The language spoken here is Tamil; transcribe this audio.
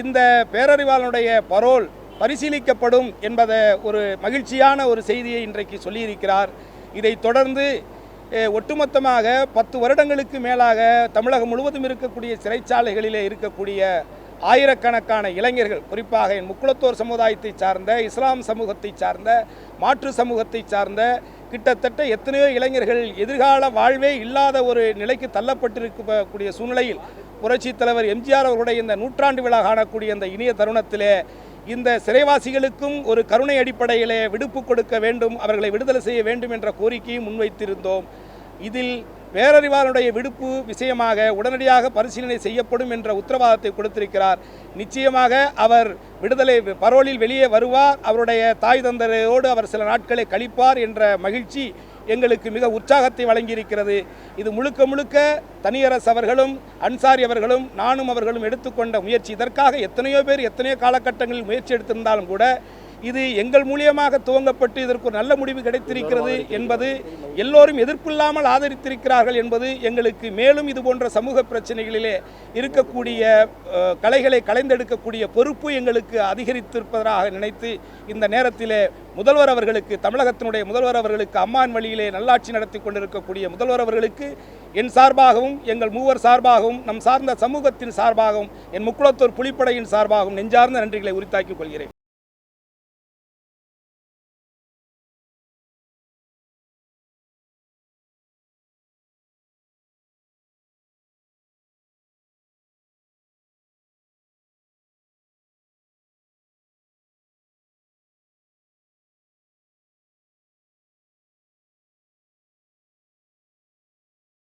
இந்த பேரறிவாளனுடைய பரோல் பரிசீலிக்கப்படும் என்பதை ஒரு மகிழ்ச்சியான ஒரு செய்தியை இன்றைக்கு சொல்லியிருக்கிறார். இதை தொடர்ந்து ஒட்டுமொத்தமாக பத்து வருடங்களுக்கு மேலாக தமிழகம் முழுவதும் இருக்கக்கூடிய சிறைச்சாலைகளிலே இருக்கக்கூடிய ஆயிரக்கணக்கான இளைஞர்கள் குறிப்பாக என் முக்குளத்தோர் சமுதாயத்தை சார்ந்த இஸ்லாம் சமூகத்தை சார்ந்த மாற்று சமூகத்தை சார்ந்த கிட்டத்தட்ட எத்தனையோ இளைஞர்கள் எதிர்கால வாழ்வே இல்லாத ஒரு நிலைக்கு தள்ளப்பட்டிருக்கக்கூடிய சூழ்நிலையில் புரட்சித் தலைவர் எம்ஜிஆர் அவர்களுடைய இந்த நூற்றாண்டு விழா காணக்கூடிய இந்த இனிய தருணத்திலே இந்த சிறைவாசிகளுக்கும் ஒரு கருணை அடிப்படையிலே விடுப்பு கொடுக்க வேண்டும் அவர்களை விடுதலை செய்ய வேண்டும் என்ற கோரிக்கையும் முன்வைத்திருந்தோம். இதில் பேரறிவாளனுடைய விடுப்பு விஷயமாக உடனடியாக பரிசீலனை செய்யப்படும் என்ற உத்தரவாதத்தை கொடுத்திருக்கிறார். நிச்சயமாக அவர் விடுதலை பரோலில் வெளியே வருவார் அவருடைய தாய் தந்தரையோடு அவர் சில நாட்களை கழிப்பார் என்ற மகிழ்ச்சி எங்களுக்கு மிக உற்சாகத்தை வழங்கியிருக்கிறது. இது முழுக்க முழுக்க தனியரசு அவர்களும் அன்சாரி அவர்களும் நானும் அவர்களும் எடுத்துக்கொண்ட முயற்சி. இதற்காக எத்தனையோ பேர் எத்தனையோ காலகட்டங்களில் முயற்சி எடுத்திருந்தாலும் கூட இது எங்கள் மூலியமாக துவங்கப்பட்டு இதற்கு ஒரு நல்ல முடிவு கிடைத்திருக்கிறது என்பது எல்லோரும் எதிர்ப்பில்லாமல் ஆதரித்திருக்கிறார்கள் என்பது எங்களுக்கு மேலும் இது போன்ற சமூக பிரச்சனைகளிலே இருக்கக்கூடிய கலைகளை களைந்தெடுக்கக்கூடிய பொறுப்பு எங்களுக்கு அதிகரித்திருப்பதாக நினைத்து இந்த நேரத்திலே முதல்வர் அவர்களுக்கு தமிழகத்தினுடைய முதல்வர் அவர்களுக்கு அம்மான் வழியிலே நல்லாட்சி நடத்தி கொண்டிருக்கக்கூடிய முதல்வர் அவர்களுக்கு என் சார்பாகவும் எங்கள் மூவர் சார்பாகவும் நம் சார்ந்த சமூகத்தின் சார்பாகவும் என் முக்குளத்தூர் புலிப்படையின் சார்பாகவும் நெஞ்சார்ந்த நன்றிகளை உரித்தாக்கிக் கொள்கிறேன்.